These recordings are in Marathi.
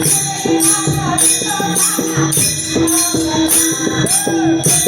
Thank you.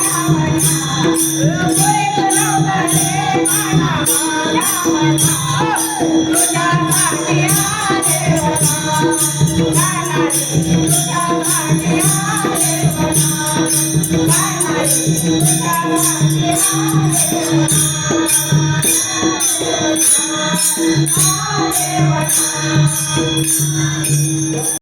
हा देवा ओई देवा रे नामा नामा देवा ओई नामा पिया रे देवा नामा देवा नामा रे देवा नामा रे देवा नामा रे देवा नामा रे देवा नामा